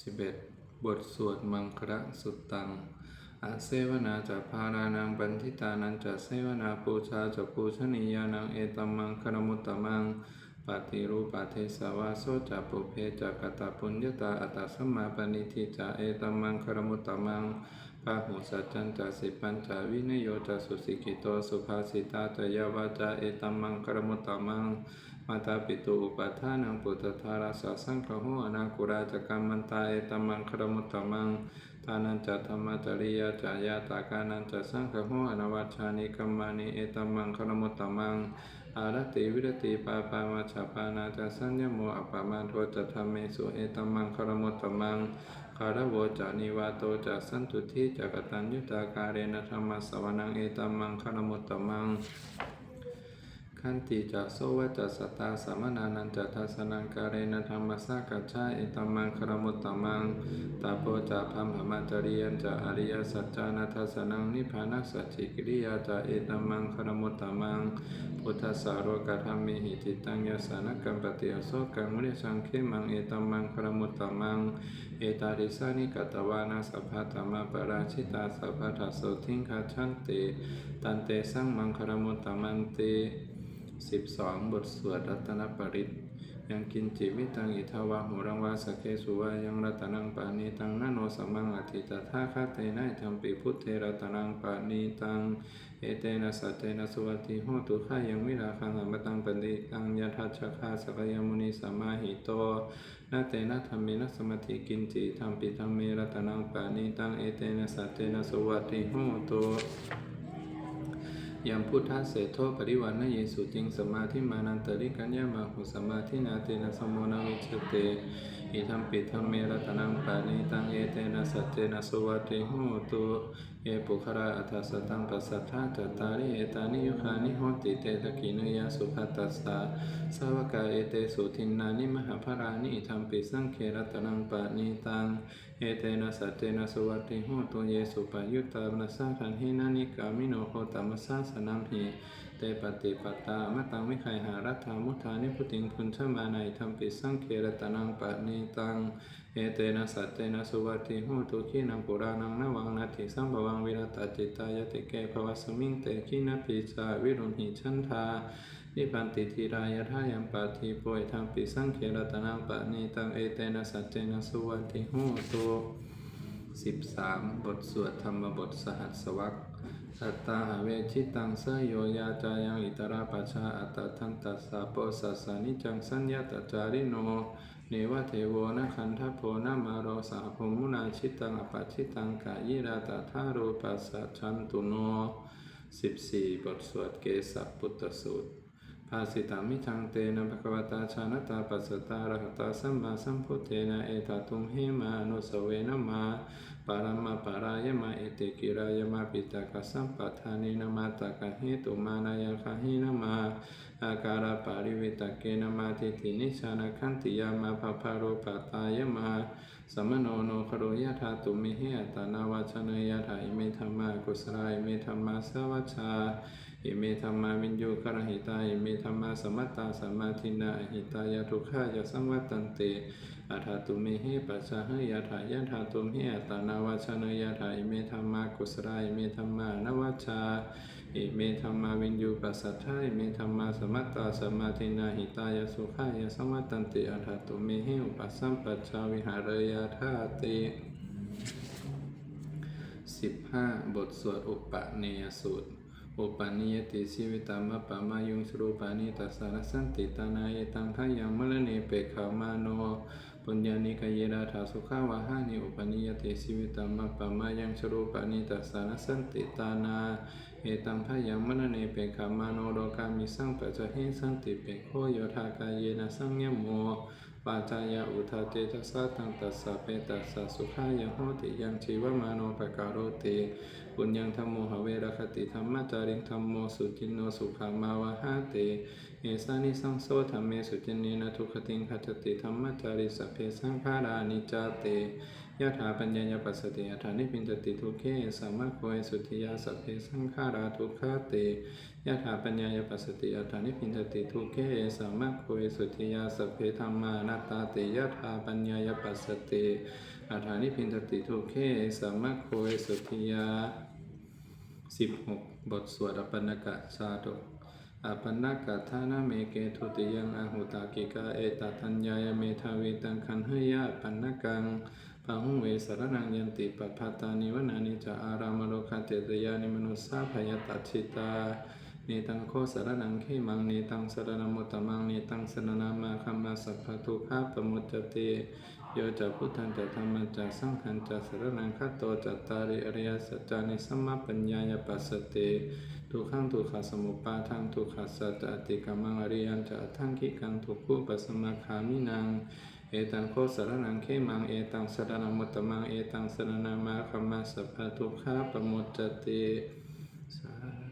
11 บทสวดมังคระสุตตังอาเซวนาจะพารานังบันทิตานันจะเสวนาปูชาจะปูชนียานังเอตัมมังคารมุตตมังปฏิรูปเทสวาโสจะปุเพจะกตาปุญญาตาอัตตสัมมาปณิทิจะเอตัมมังคารมุตตมัง ปาหุสัจจันตสิปัญจวินโยตสุสิกิโตสุภาสิตาจยาวาจาเอตัมมังครมุตตมังมาตาปิตุอุปทานังปุตตธาราสาสังฆโหอนาคุราจกรรมันตาเอตัมมังครมุตตมัง ทานันจัตธรรมจริยาจายาตากานันจัตสังฆโหอนวัชชานิกัมมานิเอตมังครมุตตมังอารติวิรติปาปามาชาปานาจัสัญญโมอปามาโทจัตธรรมเมสุเอตมังครมุตตมังคารวจานิวาโตจัสันตุทิจักตัญญุตาการเรนธรรมสวนังเอตมังครมุตตมัง ขันติจะโสวจะสตาสามนานันจะทัสนังการเรนธรรมสากัจฉาเอตัมมังครมุตตมังตาโปจะพัมหมาจริยันจะอริยสัจจานัทสนังนิพพานัสสัจจิกิริยาจะเอตัมมังครมุตตมังพุทธสารกธรรมิหิติตังยสานกัมปติอโสกังมุริสังเขมังเอตัมมังครมุตตมังเอตาริสานิกัตวานาสัพพะธรรมปราชิตาสัพพะทัสโสทิงคาชันติตันเตสังมังครมุตตมังเต สิบสองบทสวดรัตนปริตยังกินจิวิตังอิทาวาหูรังวาสเคสุวายังรัตนังปานีตังนโนสัมมังอธิตถาคาเตนะธรรมปิพุทเทรัตนังปานีตังเอเตนะสัจเตนะสุวัติโหตุขายังวิราคังอมตังปฏิตังยทัชชะคาสกยมุนีสัมมาหิโตนาเตนะธรรมินะสมติกินจิธรรมปิธรรมเมรัตนังปานีตังเอเตนะสัจเตนะสุวัติโหตุ ยังพุทธเสโทปริวันนเยสุจิงสมาธิมานันตริกัญญามาหุสมาธินาเตนะสมโมนาวิชเตอิทัมปิธัมเมรตนังปานิตังเอเตนะสัจเจนะสวัสดิโหตุเอปุคราอัฏฐสตังปัสสัทธาจัตตาริเอตานิยุคานิโหติเตตะกินุยาสุขัตตัสสะสาวกาเอเตสุทินนานิมหาภารานิอิทัมปิสังเครตนังปานิตังเอเตนะสัจเจนะสวัสดิโหตุเยสุปยุตตานัสสะทันหินานิกามิโนโคตมัสสะสนัมหิเตปฏิปตามะตังวิไคหารัตถามุทานิพุติงพุนชมานัยธรรมปิสังเครตนังปะนิตังเอเตนะสัจเตนะสุวัติหูตุขีนังปุรานังนวังนาทิสัมภวังวิรตจิตายติเกภวสมิงเตขีนปิจาวิรุณหิชันทานิพันติธิรายทายัมปาทิโปยธรรมปิสังเครตนังปะนิตังเอเตนะสัจเตนะสุวัติหูตุสิบสามบทสวดธรรมบทสหัสวรรค สัตตาหเวชิตังสยโยยาจายังอิตราปัชาอัตทันตัสสะโปสัสสานิจังสัญญาตจาริโนเนวเทโวนะคันทโพนะมาโรสาภมุนาชิตังอปัชิตังกายิราตถารูปัสสะชันตุโนสิบสี่บทสวดเกสัพพุทธสูตรภาสิตามิทังเตนะภควตาชานตาปัสสตาระหตาสัมมาสัมพุทเทนะเอตตุมเหมานุสเวนะมาปารมาปารายมาเอติกิรายมาปิตากสัมปทานินามาตากะเหตุมานายคาหินามาอาการปาริวิตเกนามาทิตินิชานาคันติยามาภพาโรปตายมาสมโนโนคโรยธาตุมิเหตานาวาชนยะถาอิเมธรรมากุสลาอิเมธรรมาสวัชชาอิเมธรรมาวินโยครหิตาอิเมธรรมาสมัตตาสมาทินาอหิตายาทุขายาสังวัตตันเตอาธาตุเหปัสสะหยาถายะธาตุมหิอัตตานาวาชนยถาอิเมธรรมากุสลาอิเมธรรมานวัชชาอิเมธรรมาวินยูปัสสัทธาอิเมธรรมาสมัตตาสมาทินาหิตายสุขายาสังวัตตันติอาธาตุเมหิอุปัสสัมปัชาวิหารยาธาติสิบห้าบทสวดอุปเนยสูตรอุปนิยติชีวิตามะปะมายุงสรูปานิตัสสารสันติตานายตังพยังมะละเนเปขามาโน ปุญญานิกายราธาสุขาวาหานิอุปนิยติชีวิตามะปะมายังชรูปานิตัสสานสันติตานาเอตังพยังมะละเนเปขามาโนโรกามิสังปัจจหิสันติเปโคโยธากายเยนะสังยโมปัจายาอุทาเตจัสสะตังตัสสะเปตัสสะสุขายโหติยังชีวมาโนปการโรติปุญญังธรรมโมหเวรคติธรรมจาริงธรรมโมสุจินโนสุขามาวะหาเตเอสานิสังโสธรรมเมสุจินเนนทุคติงคัจติธรรมจาริสเพสังขารานิจาเต ยะถาปัญญายปัสสติยะถานิพินทติทุกเขสัมมาโคยสุทิยาสัพเพสังขาราทุกขาเตยะถาปัญญายปัสสติยะถานิพินทติทุกเขสัมมาโคยสุทิยาสัพเพธรรมานาตาเตยะถาปัญญายปัสสติอาถานิพินทติทุกเขสัมมาโคยสุทิยาสิบหกบทสวดอปันกะชาดกอปันนกะทานาเมเกทุติยังอาหุตากิกาเอตตัญญายเมทาวิตังคันหยะปันนกัง พาหุเวสารนังยันติปปัตตานิวนานิจาอารามโลคาเตตยานิมนุสสาพยตัชิตาเนตังโคสารนังเขมังเนตังสารณมุตตมังเนตังสรณามาคัมมาสัพพทุขาปมุจจเตโยจะพุทธังจะธรรมังจะสังฆังจะสารนังคัตโตจัตตาริอริยสัจจานิสัมมาปัญญายปัสสติทุกขังทุกขสมุปปาทังทุกขสัจจติกัมมังอริยันจะทังคิกังทุกขุปัสสมาคามินัง เอตังโคสรนังเขมังเอตังสรนังมุตตมังเอตังสรนามาคัมมาสัพพะทุกขาปมุจจติสา